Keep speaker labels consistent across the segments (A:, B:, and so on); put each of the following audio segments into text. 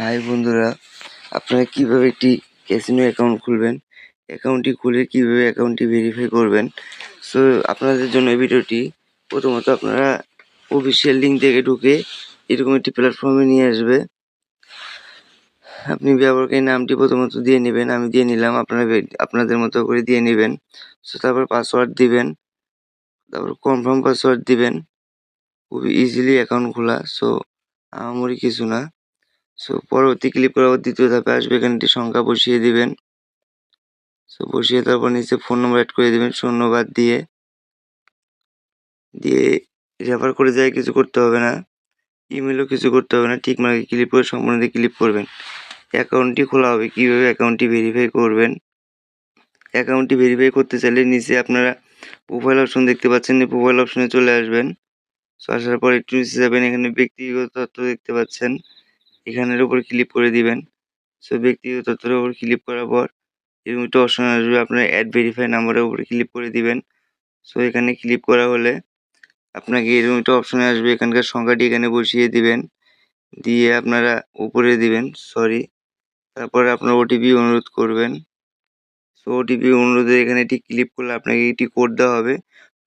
A: High বন্ধুরা, আপনারা কীভাবে একটি ক্যাসিনো অ্যাকাউন্ট খুলবেন? অ্যাকাউন্টটি খুলে কীভাবে অ্যাকাউন্টটি ভেরিফাই করবেন? সো আপনাদের জন্য এই ভিডিওটি প্রথমত আপনারা অফিসিয়াল লিঙ্ক থেকে ঢুকে এরকম একটি প্ল্যাটফর্মে নিয়ে আসবে। আপনি ব্যবহারকারী নামটি প্রথমত দিয়ে নেবেন, আমি দিয়ে নিলাম, আপনারা আপনাদের মতো করে দিয়ে নেবেন। সো তারপর পাসওয়ার্ড দিবেন, তারপর কনফার্ম পাসওয়ার্ড দিবেন। খুবই ইজিলি অ্যাকাউন্ট খোলা সো আহামরি কিছু না। সো পরবর্তী ক্লিক করার দ্বিতীয় ধাপে আসবে, এখানে একটি সংখ্যা বসিয়ে দিবেন। সো বসিয়ে তারপর নিচে ফোন নম্বর অ্যাড করে দিবেন, শূন্য বাদ দিয়ে। দিয়ে রেফার করে যায়, কিছু করতে হবে না। ইমেলও কিছু করতে হবে না, ঠিক মার্কে ক্লিক করে সম্পূর্ণ ক্লিক করবেন। অ্যাকাউন্টটি খোলা হবে, কীভাবে অ্যাকাউন্টটি ভেরিফাই করবেন? অ্যাকাউন্টটি ভেরিফাই করতে চাইলে নিচে আপনারা প্রোফাইল অপশন দেখতে পাচ্ছেন প্রোফাইল অপশনে চলে আসবেন। সো আসার পর একটু নিচে যাবেন, এখানে ব্যক্তিগত তথ্য দেখতে পাচ্ছেন। এখানের উপর ক্লিক করে দিবেন। সো ব্যক্তিগত তথ্যের উপর ক্লিক করার পর এরকম একটা অপশন আসবে, আপনার অ্যাড ভেরিফাই নাম্বারের উপরে ক্লিক করে দিবেন। সো এখানে ক্লিক করা হলে আপনাকে এরকম একটা অপশনে আসবে, এখানকার সংখ্যাটি এখানে বসিয়ে দিবেন। দিয়ে আপনারা উপরে দিবেন সরি তারপরে আপনার ওটিপি অনুরোধ করবেন। সো ওটিপি অনুরোধে এখানে এটি ক্লিক করলে আপনাকে একটি কোড দেওয়া হবে।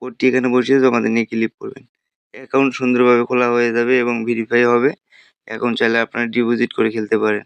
A: কোডটি এখানে বসিয়ে জমা দিয়ে ক্লিক করবেন। অ্যাকাউন্ট সুন্দরভাবে খোলা হয়ে যাবে এবং ভেরিফাই হবে। এখন চাইলে আপনারা ডিপোজিট করে খেলতে পারেন।